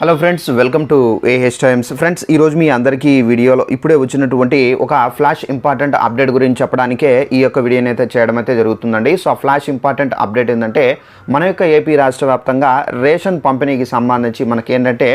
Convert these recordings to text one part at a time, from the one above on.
Hello friends welcome to A Times friends ఈరోజు మీ అందరికీ వీడియోలో ఇప్పుడే వచ్చినటువంటి ఒక ఫ్లాష్ ఇంపార్టెంట్ అప్డేట్ గురించి చెప్పడానికే ఈ యొక్క వీడియోని అయితే చేయడం అయితే జరుగుతుందండి. సో ఆ ఫ్లాష్ ఇంపార్టెంట్ అప్డేట్ ఏంటంటే మన యొక్క ఏపీ రాష్ట్ర వ్యాప్తంగా రేషన్ పంపిణీకి సంబంధించి మనకి ఏంటంటే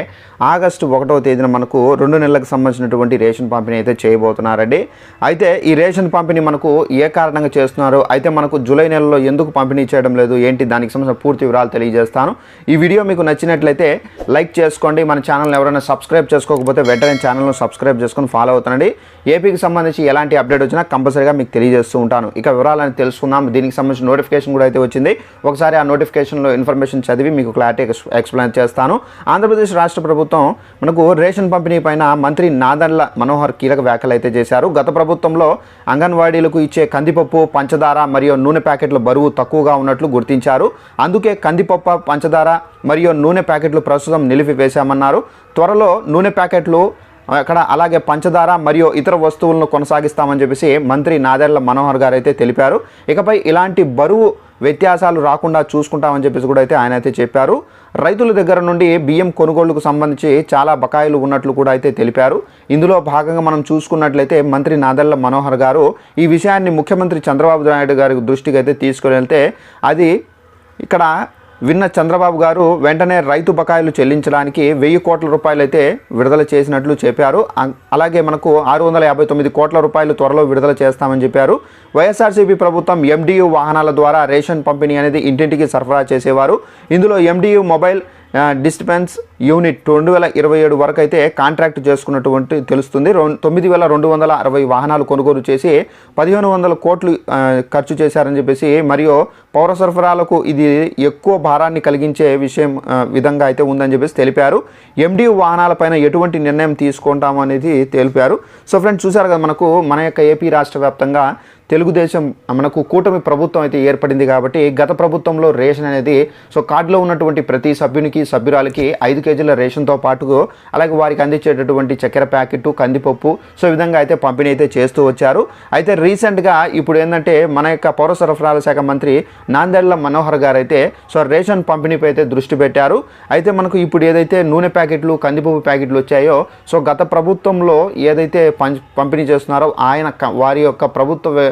ఆగస్టు ఒకటవ తేదీన మనకు రెండు నెలలకు సంబంధించినటువంటి రేషన్ పంపిణీ అయితే చేయబోతున్నారండి. అయితే ఈ రేషన్ పంపిణీ మనకు ఏ కారణంగా చేస్తున్నారు? అయితే మనకు జూలై నెలలో ఎందుకు పంపిణీ చేయడం లేదు? ఏంటి? దానికి సంబంధించిన పూర్తి వివరాలు తెలియజేస్తాను. ఈ వీడియో మీకు నచ్చినట్లయితే లైక్ చేసుకోండి. మన ఛానల్ని ఎవరైనా సబ్స్క్రైబ్ చేసుకోకపోతే వెంటనే ఛానల్ను సబ్స్క్రైబ్ చేసుకొని ఫాలో అవుతుండండి. ఏపీకి సంబంధించి ఎలాంటి అప్డేట్ వచ్చినా కంపల్సరీగా మీకు తెలియజేస్తూ ఉంటాను. ఇక వివరాలని తెలుసుకుందాం. దీనికి సంబంధించిన నోటిఫికేషన్ కూడా అయితే వచ్చింది. ఒకసారి ఆ నోటిఫికేషన్లో ఇన్ఫర్మేషన్ చదివి మీకు క్లారిటీ ఎక్స్ప్లెయిన్ చేస్తాను. ఆంధ్రప్రదేశ్ రాష్ట్ర ప్రభుత్వం మనకు రేషన్ పంపిణీ పైన మంత్రి నాదన్ల మనోహర్ కీలక వ్యాఖ్యలు అయితే చేశారు. గత ప్రభుత్వంలో అంగన్వాడీలకు ఇచ్చే కందిపప్పు పంచదార మరియు నూనె ప్యాకెట్ల బరువు తక్కువగా ఉన్నట్లు గుర్తించారు. అందుకే కందిపప్పు పంచదార మరియు నూనె ప్యాకెట్లు ప్రస్తుతం నిలిపివేశామన్నారు. త్వరలో నూనె ప్యాకెట్లు అక్కడ అలాగే పంచదార మరియు ఇతర వస్తువులను కొనసాగిస్తామని చెప్పేసి మంత్రి నాదెళ్ళ మనోహర్ గారు అయితే తెలిపారు. ఇకపై ఇలాంటి బరువు వ్యత్యాసాలు రాకుండా చూసుకుంటామని చెప్పేసి కూడా అయితే ఆయన అయితే చెప్పారు. రైతుల దగ్గర నుండి బియ్యం కొనుగోలుకు సంబంధించి చాలా బకాయిలు ఉన్నట్లు కూడా అయితే తెలిపారు. ఇందులో భాగంగా మనం చూసుకున్నట్లయితే మంత్రి నాదెళ్ళ మనోహర్ గారు ఈ విషయాన్ని ముఖ్యమంత్రి చంద్రబాబు నాయుడు గారి దృష్టికి అయితే తీసుకుని వెళ్తే అది ఇక్కడ విన్న చంద్రబాబు గారు వెంటనే రైతు బకాయిలు చెల్లించడానికి వెయ్యి కోట్ల రూపాయలు అయితే విడుదల చేసినట్లు చెప్పారు. అలాగే మనకు ఆరు వందల యాభై తొమ్మిది కోట్ల రూపాయలు త్వరలో విడుదల చేస్తామని చెప్పారు. వైఎస్ఆర్సీపీ ప్రభుత్వం ఎండియు వాహనాల ద్వారా రేషన్ పంపిణీ అనేది ఇంటింటికి సరఫరా చేసేవారు. ఇందులో ఎండియు మొబైల్ డిస్టెన్స్ యూనిట్ రెండు వేల ఇరవై ఏడు వరకు అయితే కాంట్రాక్ట్ చేసుకున్నటువంటి తెలుస్తుంది. తొమ్మిది వేల రెండు వందల అరవై వాహనాలు కొనుగోలు చేసి పదిహేను వందల కోట్లు ఖర్చు చేశారని చెప్పేసి మరియు పౌర సరఫరాలకు ఇది ఎక్కువ భారాన్ని కలిగించే విషయం విధంగా అయితే ఉందని చెప్పేసి తెలిపారు. ఎండి వాహనాలపైన ఎటువంటి నిర్ణయం తీసుకుంటాం అనేది తెలిపారు. సో ఫ్రెండ్స్ చూసారు కదా మనకు మన యొక్క ఏపీ రాష్ట్ర వ్యాప్తంగా తెలుగుదేశం మనకు కూటమి ప్రభుత్వం అయితే ఏర్పడింది కాబట్టి గత ప్రభుత్వంలో రేషన్ అనేది సో కార్డులో ఉన్నటువంటి ప్రతి సభ్యునికి సభ్యురాలకి ఐదు కేజీల రేషన్తో పాటు అలాగే వారికి అందించేటటువంటి చక్కెర ప్యాకెట్ కందిపప్పు సో విధంగా అయితే పంపిణీ అయితే చేస్తూ వచ్చారు. అయితే రీసెంట్గా ఇప్పుడు ఏంటంటే మన యొక్క పౌర సరఫరాల శాఖ మంత్రి నాందేళ్ళ మనోహర్ గారు అయితే సో రేషన్ పంపిణీపై అయితే దృష్టి పెట్టారు. అయితే మనకు ఇప్పుడు ఏదైతే నూనె ప్యాకెట్లు కందిపప్పు ప్యాకెట్లు వచ్చాయో సో గత ప్రభుత్వంలో ఏదైతే పంపిణీ చేస్తున్నారో ఆయన వారి యొక్క ప్రభుత్వ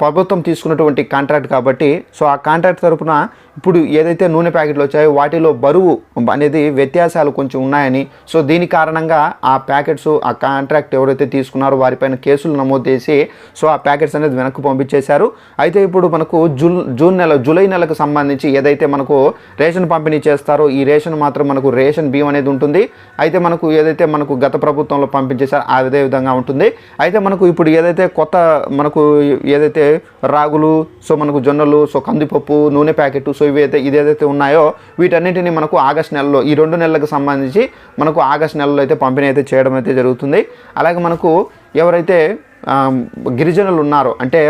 ప్రభుత్వం తీసుకున్నటువంటి కాంట్రాక్ట్ కాబట్టి సో ఆ కాంట్రాక్ట్ తరపున ఇప్పుడు ఏదైతే నూనె ప్యాకెట్లు వచ్చాయో వాటిలో బరువు అనేది వ్యత్యాసాలు కొంచెం ఉన్నాయని సో దీని కారణంగా ఆ ప్యాకెట్స్ ఆ కాంట్రాక్ట్ ఎవరైతే తీసుకున్నారో వారిపైన కేసులు నమోదు చేసి సో ఆ ప్యాకెట్స్ అనేది వెనక్కి పంపించేశారు. అయితే ఇప్పుడు మనకు జూన్ జూన్ నెల జూలై నెలకు సంబంధించి ఏదైతే మనకు రేషన్ పంపిణీ చేస్తారో ఈ రేషన్ మాత్రం మనకు రేషన్ బియ్యం అనేది ఉంటుంది. అయితే మనకు ఏదైతే మనకు గత ప్రభుత్వంలో పంపించేశారో అదే విధంగా ఉంటుంది. అయితే మనకు ఇప్పుడు ఏదైతే కొత్త మనకు ఏదైతే రాగులు సో మనకు జొన్నలు సో కందిపప్పు నూనె ప్యాకెట్ సో ఇవి అయితే ఇదేదైతే ఉన్నాయో వీటన్నిటిని మనకు ఆగస్ట్ నెలలో ఈ రెండు నెలలకు సంబంధించి మనకు ఆగస్ట్ నెలలో అయితే పంపిణీ అయితే చేయడం అయితే జరుగుతుంది. అలాగే మనకు ఎవరైతే గిరిజనులు ఉన్నారో అంటే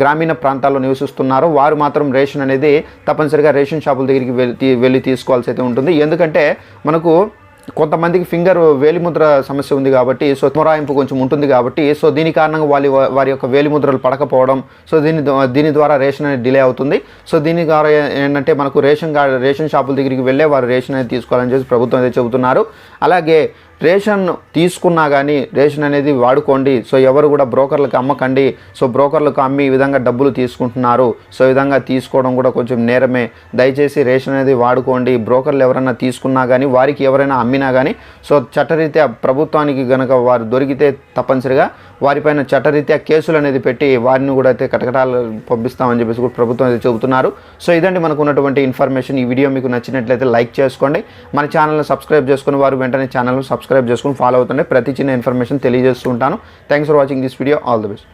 గ్రామీణ ప్రాంతాల్లో నివసిస్తున్నారో వారు మాత్రం రేషన్ అనేది తప్పనిసరిగా రేషన్ షాపుల దగ్గరికి వెళ్ళి వెళ్ళి తీసుకోవాల్సి అయితే ఉంటుంది. ఎందుకంటే మనకు కొంతమందికి ఫింగర్ వేలిముద్ర సమస్య ఉంది కాబట్టి సో మొరాయింపు కొంచెం ఉంటుంది కాబట్టి సో దీని కారణంగా వాళ్ళ వారి యొక్క వేలిముద్రలు పడకపోవడం సో దీని దీని ద్వారా రేషన్ అనేది డిలే అవుతుంది. సో దీని ద్వారా ఏంటంటే మనకు రేషన్ కార్డు రేషన్ షాపుల దగ్గరికి వెళ్ళే వారు రేషన్ అనేది తీసుకోవాలని చెప్పి ప్రభుత్వం అయితే చెబుతున్నారు. అలాగే రేషన్ తీసుకున్నా కానీ రేషన్ అనేది వాడుకోండి. సో ఎవరు కూడా బ్రోకర్లకు అమ్మకండి. సో బ్రోకర్లకు అమ్మి ఈ విధంగా డబ్బులు తీసుకుంటున్నారు. సో ఈ విధంగా తీసుకోవడం కూడా కొంచెం నేరమే. దయచేసి రేషన్ అనేది వాడుకోండి. బ్రోకర్లు ఎవరైనా తీసుకున్నా కానీ వారికి ఎవరైనా అమ్మినా కానీ సో చట్టరీత్యా ప్రభుత్వానికి గనక వారు దొరికితే తప్పనిసరిగా వారిపైన చట్టరీత్యా కేసులు అనేది పెట్టి వారిని కూడా అయితే కటకటాలు పంపిస్తామని చెప్పేసి కూడా ప్రభుత్వం అయితే చెబుతున్నారు. సో ఇదండి మనకు ఉన్నటువంటి ఇన్ఫర్మేషన్. ఈ వీడియో మీకు నచ్చినట్లయితే లైక్ చేసుకోండి. మన ఛానల్ని సబ్స్క్రైబ్ చేసుకుని వారు వెంటనే ఛానల్ని సబ్స్క్రైబ్ చేసుకుని ఫాలో అవుతుండే ప్రతి చిన్న ఇన్ఫర్మేషన్ తెలియజేస్తూ ఉంటాను. Thanks for watching this video all the best